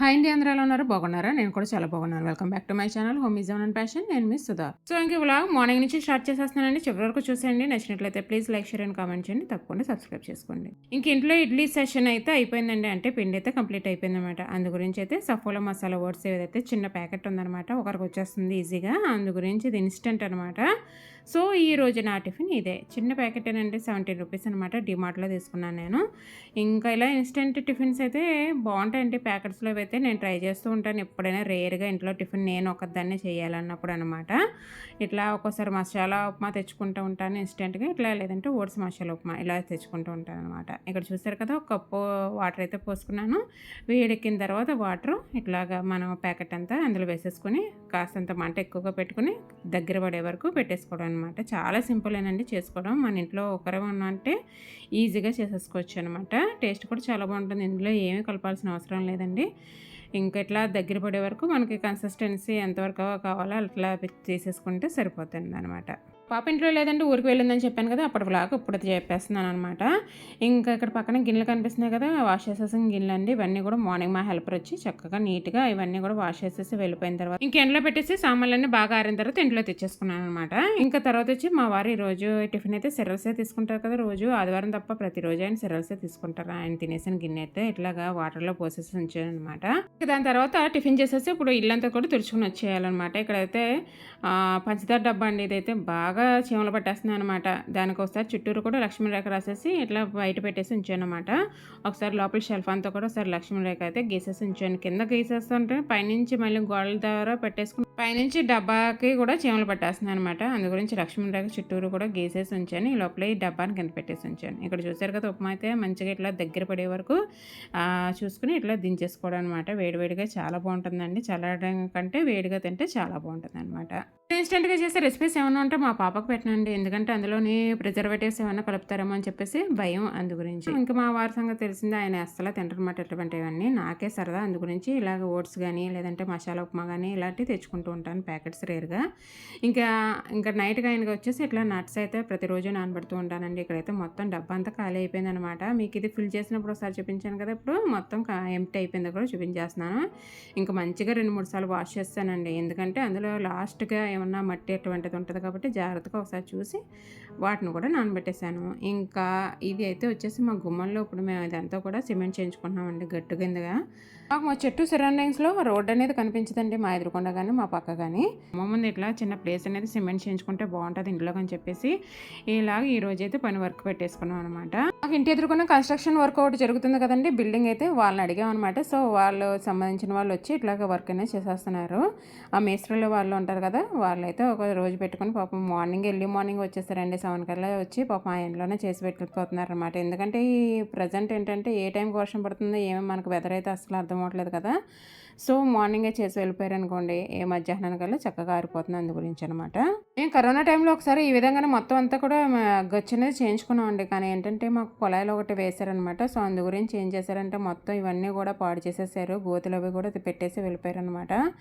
High ఇండి అందరూ ఉన్నారు? బాగున్నారా? నేను కూడా చాలా బాగున్నాను. Welcome back to my channel home is and passion నేను మిస్ సుధా. సో ఇంక వ్లాగ్ మార్నింగ్ నుంచి స్టార్ట్ చేసేస్తున్నానండి. చివరి వరకు చూసేయండి. నచ్చినట్లయితే please like share and comment చేయండి. తప్పకుండా సబ్స్క్రైబ్ చేసుకోండి. ఇంక ఇంట్లో ఇడ్లీ సెషన్ అయితే అయిపోయిందండి. అంటే పిండి అయితే కంప్లీట్ అయిపోయిందన్నమాట. అందు గురించి అయితే సఫోలా మసాలా ఓట్స్ ఏదైతే చిన్న ప్యాకెట్ ఉందన్నమాట ఒకరికి వచ్చేస్తుంది ఈజీగా అందు గురించి ఇది ఇన్స్టెంట్ అనమాట సో ఈ రోజు నా టిఫిన్ ఇదే. చిన్న ప్యాకెట్ ఏంటంటే సెవెంటీన్ రూపీస్ అనమాట డిమార్ట్లో తీసుకున్నాను నేను. ఇంకా ఇలా ఇన్స్టెంట్ టిఫిన్స్ అయితే బాగుంటాయండి. ప్యాకెట్స్లో అయితే నేను ట్రై చేస్తూ ఉంటాను. ఎప్పుడైనా రేర్గా ఇంట్లో టిఫిన్ నేను ఒకదాన్నే చేయాలన్నప్పుడు అనమాట ఇట్లా ఒక్కోసారి మసాలా ఉప్మా తెచ్చుకుంటూ ఉంటాను ఇన్స్టెంట్గా. ఇట్లా లేదంటే ఓట్స్ మసాలా ఉప్మా ఇలా తెచ్చుకుంటూ ఉంటాను అనమాట ఇక్కడ చూసారు కదా ఒక కప్పు వాటర్ అయితే పోసుకున్నాను. వేడెక్కిన తర్వాత వాటర్ ఇట్లాగా మనం ప్యాకెట్ అంతా అందులో వేసేసుకొని కాస్తంత మంట ఎక్కువగా పెట్టుకుని దగ్గర పడే వరకు పెట్టేసుకోవడం అనమాట చాలా సింపులేనండి చేసుకోవడం. మన ఇంట్లో ఒకరే అంటే ఈజీగా చేసేసుకోవచ్చు అనమాట టేస్ట్ కూడా చాలా బాగుంటుంది. ఇందులో ఏమీ కలపాల్సిన అవసరం లేదండి. ఇంకా ఇట్లా దగ్గర పడే వరకు మనకి కన్సిస్టెన్సీ ఎంతవరకు కావాలో అట్లా చేసేసుకుంటే సరిపోతుంది అనమాట పాప ఇంట్లో లేదంటే ఊరికి వెళ్ళిందని చెప్పాను కదా అప్పటి వ్లాగ్ ఇప్పుడు చెప్పేస్తున్నాను అనమాట ఇంకా ఇక్కడ పక్కన గిన్నెలు కనిపిస్తున్నాయి కదా వాష్ చేసేసిన గిన్నెలు అండి ఇవన్నీ కూడా మార్నింగ్ మా హెల్పర్ వచ్చి చక్కగా నీట్గా ఇవన్నీ కూడా వాష్ చేసేసి వెళ్ళిపోయిన తర్వాత ఇంకా ఎండలో పెట్టేసి సామాన్లన్నీ బాగా ఆరిన తర్వాత ఇంట్లో తెచ్చేసుకున్నాను అనమాట ఇంకా తర్వాత వచ్చి మా వారు రోజు టిఫిన్ అయితే సిరల్సే తీసుకుంటారు కదా రోజు ఆదివారం తప్ప ప్రతిరోజు ఆయన సిరల్సే తీసుకుంటారు. ఆయన తినేసిన గిన్నె అయితే ఇట్లాగా వాటర్లో పోసేసి ఉంచాను అనమాట దాని తర్వాత టిఫిన్ చేసేసి ఇప్పుడు ఇల్లంతా కూడా తుడుచుకుని వచ్చేయాలన్నమాట. ఇక్కడైతే పంచదార డబ్బా అండి ఇదైతే బాగా చీమలు పట్టేస్తున్నాయి అనమాట దానికి ఒకసారి చుట్టూరు కూడా లక్ష్మీ రేఖ రాసేసి ఇట్లా బయట పెట్టేసి ఉంచాను అనమాట ఒకసారి లోపల షెల్ఫ్ అంతా కూడా ఒకసారి లక్ష్మీ రేఖ అయితే గీసేసి ఉంచాను. కింద గీసేస్తుంటే పైనుంచి మళ్ళీ గోడల ద్వారా పెట్టేసుకుని పైనుంచి డబ్బాకి కూడా చీమలు పట్టేస్తున్నాయి అనమాట అందు గురించి లక్ష్మీ రేఖ చుట్టూరు కూడా గీసేసి ఉంచాను. ఈ లోపల ఈ డబ్బాని కింద పెట్టేసి ఉంచాను. ఇక్కడ చూసారు కదా ఉప్మా అయితే మంచిగా ఇట్లా దగ్గర పడే వరకు చూసుకుని ఇట్లా దించేసుకోవడం అనమాట వేడివేడిగా చాలా బాగుంటుందండి. చల్లడం కంటే వేడిగా తింటే చాలా బాగుంటుంది అనమాట ఇన్స్టెంట్గా చేసే రెసిపీస్ ఏమైనా ఉంటే మా పాపకు పెట్టనండి. ఎందుకంటే అందులోని ప్రిజర్వేటివ్స్ ఏమైనా కలుపుతారేమో అని చెప్పేసి భయం అందు గురించి. ఇంకా మా వారి సంగతి తెలిసిందే. ఆయన అస్సలు తింటారన్నమాట ఇటువంటివన్నీ. నాకే సరదా. అందు గురించి ఇలాగ ఓట్స్ కానీ లేదంటే మసాలా ఉప్మా కానీ ఇలాంటివి తెచ్చుకుంటూ ఉంటాను ప్యాకెట్స్ రేర్గా. ఇంకా ఇంకా నైట్గా ఆయనకి వచ్చేసి ఇట్లా నట్స్ అయితే ప్రతిరోజు నానబెడుతూ ఉంటానండి. ఇక్కడైతే మొత్తం డబ్బా అంతా ఖాళీ అయిపోయింది అనమాట మీకు ఇది ఫిల్ చేసినప్పుడు ఒకసారి చూపించాను కదా ఇప్పుడు. మొత్తం ఎంటీ అయిపోయింది కూడా చూపించేస్తున్నాను. ఇంకా మంచిగా రెండు మూడు సార్లు వాష్ చేస్తానండి. ఎందుకంటే అందులో లాస్ట్గా ఏమన్నా మట్టి అటువంటిది ఉంటుంది కాబట్టి జాగ్రత్తగా ఒకసారి చూసి వాటిని కూడా నానబెట్టేశాను. ఇంకా ఇది అయితే వచ్చేసి మా గుమ్మంలో ఇప్పుడు మేము ఇదంతా కూడా సిమెంట్ చేయించుకున్నామండి గట్టు కిందగా. మాకు మా చెట్టు సరౌండింగ్స్లో రోడ్ అనేది కనిపించదండి మా ఎదురుకొండ కానీ మా పక్క కానీ ముందు ఇట్లా చిన్న ప్లేస్ అనేది సిమెంట్ చేయించుకుంటే బాగుంటుంది ఇంట్లో అని చెప్పేసి ఇలాగ ఈ అయితే పని వర్క్ పెట్టేసుకున్నాం అనమాట మాకు ఇంటి ఎదుర్కొన్న కన్స్ట్రక్షన్ వర్క్ ఒకటి జరుగుతుంది కదండి. బిల్డింగ్ అయితే వాళ్ళని అడిగాం అనమాట సో వాళ్ళు సంబంధించిన వాళ్ళు వచ్చి ఇట్లాగ వర్క్ అనేది చేసేస్తున్నారు. ఆ మేస్త్రులు వాళ్ళు ఉంటారు కదా వాళ్ళైతే ఒక రోజు పెట్టుకుని పాపం మార్నింగ్ ఎర్లీ మార్నింగ్ వచ్చేస్తారండి. సెవెన్ కల్లా వచ్చి పాపం ఆ ఇంట్లోనే చేసి పెట్టిపోతున్నారు అనమాట ఎందుకంటే ఈ ప్రజెంట్ ఏంటంటే ఏ టైంకి వర్షం పడుతుందో ఏమేమి మనకు వెదర్ అయితే అసలు అర్థం అవ్వట్లేదు కదా. సో మార్నింగే చేసి వెళ్ళిపోయారు అనుకోండి ఏ మధ్యాహ్నానికల్లా చక్కగా ఆరిపోతుంది అందు గురించి అనమాట మేము కరోనా టైంలో ఒకసారి ఈ విధంగానే మొత్తం అంతా కూడా గచ్చు అనేది చేయించుకున్నామండి. కానీ ఏంటంటే మాకు పొలాలు ఒకటి వేశారనమాట. సో అందు గురించి ఏం చేశారంటే మొత్తం ఇవన్నీ కూడా పాడు చేసేసారు. గోతులు అవి కూడా పెట్టేసి వెళ్ళిపోయారనమాట.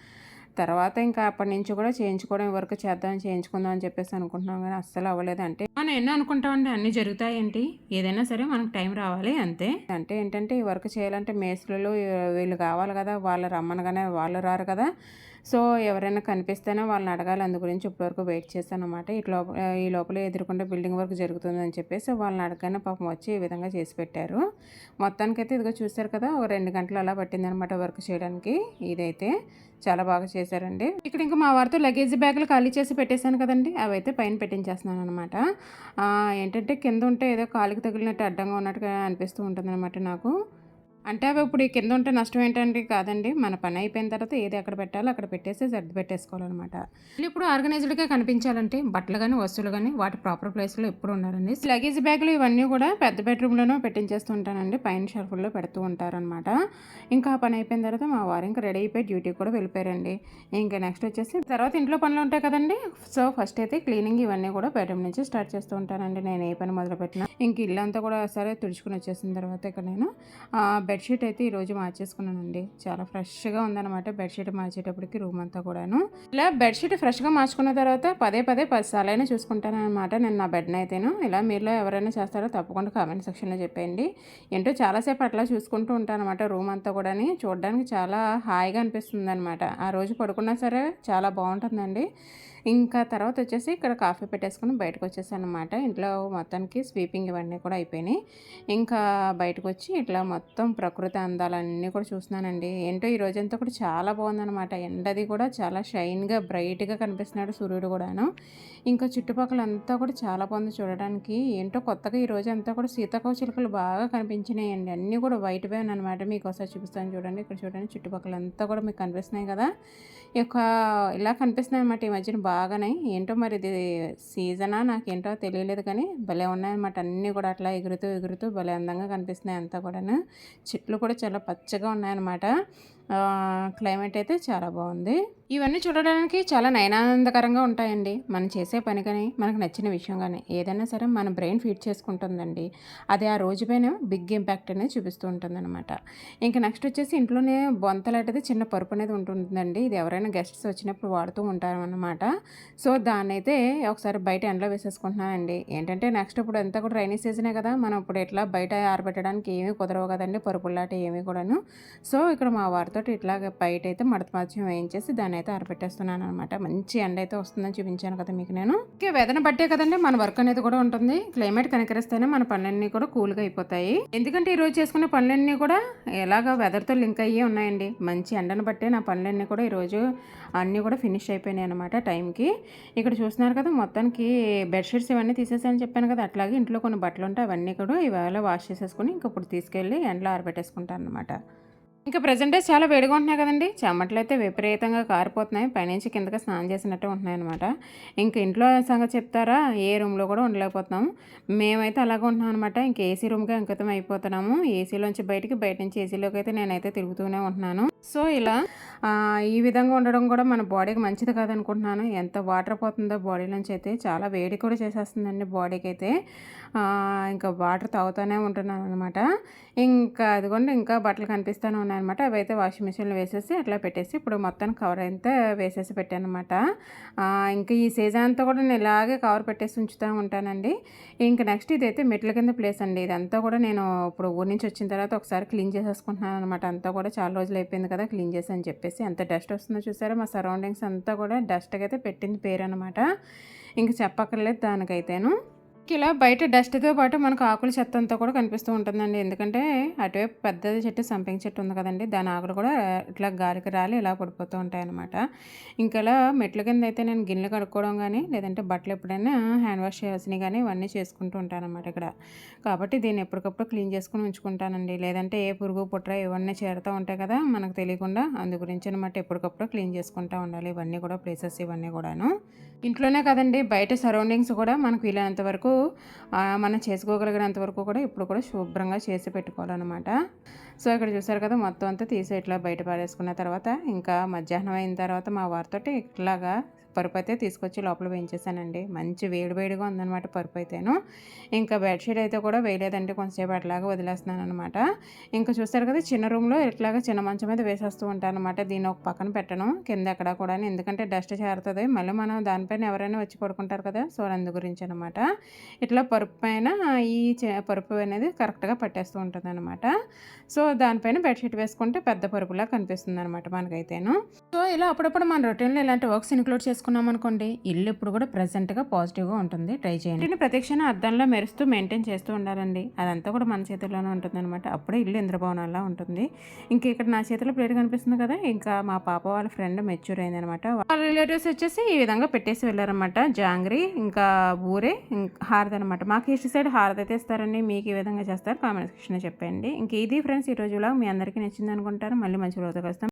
తర్వాత ఇంకా అప్పటి నుంచి కూడా చేయించుకోవడం వరకు చేద్దాం చేయించుకుందాం అని చెప్పేసి అనుకుంటున్నాం కానీ అస్సలు అవ్వలేదు. అంటే మనం ఎన్నో అనుకుంటామండి అన్నీ జరుగుతాయేంటి ఏదైనా సరే మనకు టైం రావాలి అంతే. అంటే ఏంటంటే ఈ వర్క్ చేయాలంటే మేస్త్రులు వీళ్ళు కావాలి కదా వాళ్ళు రమ్మనగానే వాళ్ళు రారు కదా. సో ఎవరైనా కనిపిస్తేనే వాళ్ళని అడగాలి. అందు గురించి ఇప్పటివరకు వెయిట్ చేశాను అనమాట ఈ లోపల ఈ లోపల ఎదుర్కొంటే బిల్డింగ్ వర్క్ జరుగుతుందని చెప్పేసి వాళ్ళని అడగానే పాపం వచ్చి ఈ విధంగా చేసి పెట్టారు. మొత్తానికైతే ఇదిగో చూశారు కదా ఒక రెండు గంటలు అలా పట్టిందనమాట వర్క్ చేయడానికి ఇదైతే. చాలా బాగా చేశారండి. ఇక్కడ ఇంకా మా వారితో లగేజ్ బ్యాగులు ఖాళీ చేసి పెట్టేశాను కదండి. అవి అయితే పైన పెట్టించేస్తున్నాను అనమాట ఏంటంటే కింద ఉంటే ఏదో కాలికి తగిలినట్టు అడ్డంగా ఉన్నట్టుగా అనిపిస్తూ ఉంటుంది అనమాట నాకు. అంటే అవి ఇప్పుడు కింద ఉంటే నష్టం ఏంటంటే కాదండి. మన పని అయిపోయిన తర్వాత ఏది ఎక్కడ పెట్టాలో అక్కడ పెట్టేసి సర్ది పెట్టేసుకోవాలన్నమాట. ఇప్పుడు ఆర్గనైజ్డ్గా కనిపించాలంటే బట్టలు కానీ వస్తువులు కానీ వాటి ప్రాపర్ ప్లేస్లో ఎప్పుడు ఉండాలండి. లగేజ్ బ్యాగులు ఇవన్నీ కూడా పెద్ద బెడ్రూమ్లోనూ పెట్టించేస్తూ ఉంటానండి. పైన షెల్ఫ్లో పెడుతూ ఉంటారనమాట ఇంకా పని అయిపోయిన తర్వాత మా వారు ఇంకా రెడీ అయిపోయి డ్యూటీకి కూడా వెళ్ళిపోయారండి. ఇంకా నెక్స్ట్ వచ్చేసి తర్వాత ఇంట్లో పనులు ఉంటాయి కదండి. సో ఫస్ట్ అయితే క్లీనింగ్ ఇవన్నీ కూడా బెడ్రూమ్ నుంచి స్టార్ట్ చేస్తూ ఉంటానండి. నేను ఏ పని మొదలుపెట్టినా ఇంక ఇల్లంతా కూడా సరే తుడుచుకుని వచ్చేసిన తర్వాత ఇక్కడ నేను బెడ్షీట్ అయితే ఈరోజు మార్చేసుకున్నానండి. చాలా ఫ్రెష్గా ఉందన్నమాట బెడ్షీట్ మార్చేటప్పటికి రూమ్ అంతా కూడాను. ఇలా బెడ్షీట్ ఫ్రెష్గా మార్చుకున్న తర్వాత పదే పదే పది సార్లు అయినా చూసుకుంటాను అనమాట నేను నా బెడ్ని అయితేను. ఇలా మీరులో ఎవరైనా చేస్తారో తప్పకుండా కామెంట్ సెక్షన్లో చెప్పేయండి. ఏంటో చాలాసేపు అట్లా చూసుకుంటూ ఉంటాను అనమాట రూమ్ అంతా కూడా చూడడానికి చాలా హాయిగా అనిపిస్తుంది అనమాట ఆ రోజు పడుకున్నా సరే చాలా బాగుంటుందండి. ఇంకా తర్వాత వచ్చేసి ఇక్కడ కాఫీ పెట్టేసుకుని బయటకు వచ్చేసాను అనమాట ఇంట్లో మొత్తానికి స్వీపింగ్ ఇవన్నీ కూడా అయిపోయినాయి. ఇంకా బయటకు వచ్చి ఇట్లా మొత్తం ప్రకృతి అందాలన్నీ కూడా చూస్తున్నానండి. ఏంటో ఈ రోజంతా కూడా చాలా బాగుందన్నమాట. ఎండది కూడా చాలా షైన్గా బ్రైట్గా కనిపిస్తున్నాడు సూర్యుడు కూడాను. ఇంకా చుట్టుపక్కల అంతా కూడా చాలా బాగుంది చూడడానికి. ఏంటో కొత్తగా ఈ రోజు అంతా కూడా సీతాకోవ చిలుకలు బాగా కనిపించినాయండి. అన్నీ కూడా వైట్ వేన్ అనమాట మీకు ఒకసారి చూపిస్తాను చూడండి. ఇక్కడ చూడండి చుట్టుపక్కల అంతా కూడా మీకు కనిపిస్తున్నాయి కదా. ఈ యొక్క ఇలా కనిపిస్తున్నాయి అనమాట ఈ మధ్యన బాగానే. ఏంటో మరి ఇది సీజనా నాకేంటో తెలియలేదు కానీ భలే ఉన్నాయన్నమాట. అన్నీ కూడా అట్లా ఎగురుతూ ఎగురుతూ భలే అందంగా కనిపిస్తున్నాయి అంతా కూడాను. చెట్లు కూడా చాలా పచ్చగా ఉన్నాయన్నమాట. క్లైమేట్ అయితే చాలా బాగుంది. ఇవన్నీ చూడడానికి చాలా నయనానందకరంగా ఉంటాయండి. మనం చేసే పని కానీ మనకు నచ్చిన విషయం కానీ ఏదైనా సరే మన బ్రెయిన్ ఫీడ్ చేసుకుంటుందండి. అది ఆ రోజు పైన బిగ్ ఇంపాక్ట్ అనేది చూపిస్తూ ఉంటుందన్నమాట. ఇంకా నెక్స్ట్ వచ్చేసి ఇంట్లోనే బొంతలాంటిది చిన్న పరుపు అనేది ఉంటుందండి. ఇది ఎవరైనా గెస్ట్స్ వచ్చినప్పుడు వాడుతూ ఉంటారు అన్నమాట సో దాన్ని అయితే ఒకసారి బయట ఎండలో వేసేసుకుంటున్నానండి. ఏంటంటే నెక్స్ట్ ఇప్పుడు ఎంత కూడా రైనీ సీజనే కదా. మనం ఇప్పుడు ఎట్లా బయట ఆరబెట్టడానికి ఏమీ కుదరవు కదండి. పరుపులాంటి ఏమీ కూడాను. సో ఇక్కడ మా వారితో ఇట్లాగ బయట అయితే మడత మధ్యం వేయించేసి దాన్ని అయితే ఆరబెట్టేస్తున్నాను అనమాట మంచి ఎండ అయితే వస్తుందని చూపించాను కదా మీకు నేను. ఇంకా వెదన బట్టే కదండి మన వర్క్ అనేది కూడా ఉంటుంది. క్లైమేట్ కనికరిస్తేనే మన పనులన్నీ కూడా కూల్గా అయిపోతాయి. ఎందుకంటే ఈరోజు చేసుకున్న పనులన్నీ కూడా ఎలాగ వెదర్తో లింక్ అయ్యి ఉన్నాయండి. మంచి ఎండను బట్టే నా పనులన్నీ కూడా ఈరోజు అన్నీ కూడా ఫినిష్ అయిపోయినాయి అనమాట టైంకి. ఇక్కడ చూస్తున్నారు కదా మొత్తానికి బెడ్షీట్స్ ఇవన్నీ తీసేసాయని చెప్పాను కదా అట్లాగే ఇంట్లో కొన్ని బట్టలు ఉంటాయి అవన్నీ కూడా ఇవాళ వాష్ చేసేసుకుని ఇంకప్పుడు తీసుకెళ్ళి ఎండలో ఆరబెట్టేసుకుంటాను అనమాట ఇంకా ప్రజెంట్ డేస్ చాలా వేడిగా ఉంటున్నాయి కదండి. చెమటలు అయితే విపరీతంగా కారిపోతున్నాయి. పైనుంచి కిందకి స్నానం చేసినట్టు ఉంటున్నాయి అనమాట ఇంకా ఇంట్లో సంగతి చెప్తారా? ఏ రూమ్లో కూడా ఉండలేకపోతున్నాం. మేమైతే అలాగే ఉంటున్నాం అనమాట ఇంక ఏసీ రూమ్కి అంకితం అయిపోతున్నాము. ఏసీలోంచి బయటికి బయట నుంచి ఏసీలోకి అయితే నేనైతే తిరుగుతూనే ఉంటున్నాను. సో ఇలా ఈ విధంగా ఉండడం కూడా మన బాడీకి మంచిది కాదనుకుంటున్నాను. ఎంత వాటర్ పోతుందో బాడీలోంచి అయితే చాలా వేడి కూడా చేసేస్తుందండి బాడీకి అయితే. ఇంకా వాటర్ తాగుతూనే ఉంటున్నాను అనమాట ఇంకా అదిగోండి ఇంకా బట్టలు కనిపిస్తూనే ఉన్నాయన్నమాట. అవి అయితే వాషింగ్ మిషన్లో వేసేసి అట్లా పెట్టేసి ఇప్పుడు మొత్తం కవర్ అయితే వేసేసి పెట్టాను అనమాట ఇంకా ఈ సీజన్ అంతా కూడా నేను ఇలాగే కవర్ పెట్టేసి ఉంచుతూ ఉంటానండి. ఇంకా నెక్స్ట్ ఇదైతే మెట్ల కింద ప్లేస్ అండి. ఇదంతా కూడా నేను ఇప్పుడు ఊరి నుంచి వచ్చిన తర్వాత ఒకసారి క్లీన్ చేసేసుకుంటున్నాను అనమాట అంతా కూడా చాలా రోజులు అయిపోయింది కదా క్లీన్ చేసి అని చెప్పేసి. ఎంత డస్ట్ వస్తుందో చూసారా? మా సరౌండింగ్స్ అంతా కూడా డస్ట్కి అయితే పెట్టింది పేరు అనమాట ఇంక చెప్పక్కర్లేదు దానికైతేను. ఇలా బయట డస్ట్తో పాటు మనకు ఆకుల చెత్త అంతా కూడా కనిపిస్తూ ఉంటుందండి. ఎందుకంటే అటువైపు పెద్దది చెట్టు సంపింగ్ చెట్టు ఉంది కదండి. దాని ఆకులు కూడా ఇట్లా గాలికి రాలి ఇలా పడిపోతూ ఉంటాయి అనమాట ఇంకా ఇలా మెట్ల కింద అయితే నేను గిన్నెలు కడుక్కోవడం కానీ లేదంటే బట్టలు ఎప్పుడైనా హ్యాండ్ వాష్ చేయాల్సినవి కానీ ఇవన్నీ చేసుకుంటూ ఉంటానమాట ఇక్కడ. కాబట్టి దీన్ని ఎప్పటికప్పుడు క్లీన్ చేసుకుని ఉంచుకుంటానండి. లేదంటే ఏ పురుగు పుట్ర ఇవన్నీ చేరుతూ ఉంటాయి కదా మనకు తెలియకుండా అందు గురించి అనమాట ఎప్పటికప్పుడు క్లీన్ చేసుకుంటూ ఉండాలి. ఇవన్నీ కూడా ప్లేసెస్ ఇవన్నీ కూడాను. ఇంట్లోనే కదండి బయట సరౌండింగ్స్ కూడా మనకు వీలైనంత వరకు మనం చేసుకోగలిగినంత వరకు కూడా ఇప్పుడు కూడా శుభ్రంగా చేసి పెట్టుకోవాలన్నమాట. సో ఇక్కడ చూసారు కదా మొత్తం అంతా తీసి ఇట్లా బయట పారేసుకున్న తర్వాత ఇంకా మధ్యాహ్నం అయిన తర్వాత మా వారితో ఇట్లాగా పరుపు అయితే తీసుకొచ్చి లోపల వేయించేసానండి. మంచి వేడివేడిగా ఉందన్నమాట పరుపు అయితేను. ఇంకా బెడ్షీట్ అయితే కూడా వేయలేదంటే కొంతసేపు అట్లాగా వదిలేస్తున్నాను అనమాట ఇంకా చూస్తారు కదా చిన్న రూమ్లో ఇట్లాగా చిన్న మంచం మీద వేసేస్తూ ఉంటాను అనమాట దీన్ని ఒక పక్కన పెట్టను. కింద ఎక్కడ కూడా ఎందుకంటే డస్ట్ చేరుతుంది. మళ్ళీ మనం దానిపైన ఎవరైనా వచ్చి పడుకుంటారు కదా సో అందు గురించి అనమాట ఇట్లా పరుపు పైన ఈ చే- పరుపు అనేది కరెక్ట్గా పట్టేస్తూ ఉంటుంది అనమాట సో దానిపైన బెడ్షీట్ వేసుకుంటే పెద్ద పరుపులా కనిపిస్తుంది అనమాట మనకైతేను. సో ఇలా అప్పుడప్పుడు మన రొటీన్లో ఇలాంటి వర్క్స్ ఇన్క్లూడ్ చేసుకున్నాం అనుకోండి ఇల్లు ఇప్పుడు కూడా ప్రజెంట్గా పాజిటివ్గా ఉంటుంది. ట్రై చేయండి. ఇంటిని ప్రత్యక్షణ అద్దంలో మెరుస్తూ మెయింటైన్ చేస్తూ ఉండాలండి. అదంతా కూడా మన చేతుల్లోనే ఉంటుంది అనమాట అప్పుడే ఇల్లు ఇంద్రభవనంలా ఉంటుంది. ఇంకా ఇక్కడ నా చేతిలో ప్లేట్ కనిపిస్తుంది కదా ఇంకా మా పాప వాళ్ళ ఫ్రెండ్ మెచ్యూర్ అయింది అనమాట వాళ్ళ రిలేటివ్స్ వచ్చేసి ఈ విధంగా పెట్టేసి వెళ్ళారనమాట జాంగ్రీ ఇంకా ఊరే ఇంకా హారతి అనమాట మాకు ఈస్ట్ సైడ్ హారతి అయితే ఇస్తారండి. మీకు ఈ విధంగా చేస్తారు. కామెంట్ సెక్షన్ చెప్పండి. ఇంక ఇది ఫ్రెండ్స్ ఈ రోజులో మీ అందరికీ నచ్చింది అనుకుంటారు మళ్ళీ మంచి రోజుకి వస్తాం